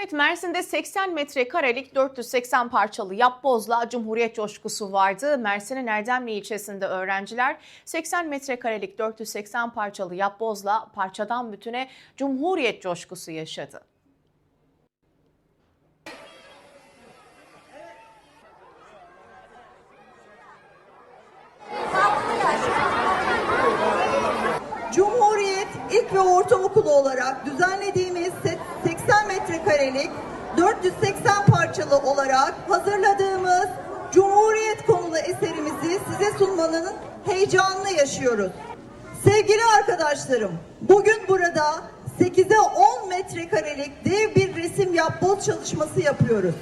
Evet Mersin'de 80 metrekarelik 480 parçalı yapbozla Cumhuriyet coşkusu vardı. Mersin'in Erdemli ilçesinde öğrenciler 80 metrekarelik 480 parçalı yapbozla parçadan bütüne Cumhuriyet coşkusu yaşadı. Cumhuriyet İlk ve Ortaokulu olarak düzenlediğimiz se- 80 metrekarelik 480 parçalı olarak hazırladığımız Cumhuriyet konulu eserimizi size sunmanın heyecanını yaşıyoruz. Sevgili arkadaşlarım, bugün burada 8'e 10 metrekarelik dev bir resim yapboz çalışması yapıyoruz.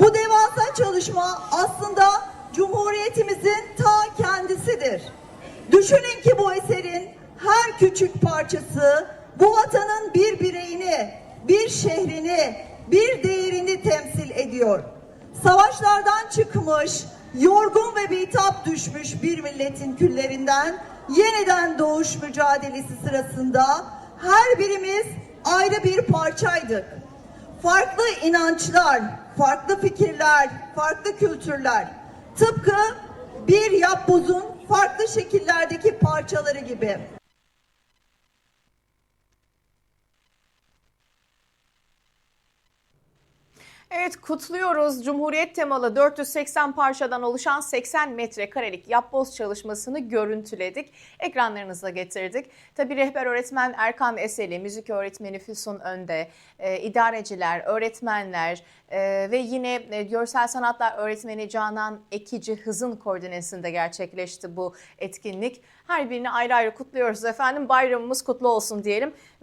Bu devasa çalışma aslında Cumhuriyetimizin ta kendisidir. Düşünün ki bu eserin her küçük parçası bu vatanın bir bireyini, bir şehrini, bir değerini temsil ediyor. Savaşlardan çıkmış, yorgun ve bitap düşmüş bir milletin küllerinden yeniden doğuş mücadelesi sırasında her birimiz ayrı bir parçaydık. Farklı inançlar, farklı fikirler, farklı kültürler. Tıpkı bir yapbozun farklı şekillerdeki parçaları gibi. Evet kutluyoruz. Cumhuriyet temalı 480 parçadan oluşan 80 metrekarelik yapboz çalışmasını görüntüledik. Ekranlarınıza getirdik. Tabii rehber öğretmen Erkan Eseli, müzik öğretmeni Füsun Önde, e, idareciler, öğretmenler e, ve yine e, görsel sanatlar öğretmeni Canan Ekici Hız'ın koordinesinde gerçekleşti bu etkinlik. Her birini ayrı ayrı kutluyoruz efendim. Bayramımız kutlu olsun diyelim. Ve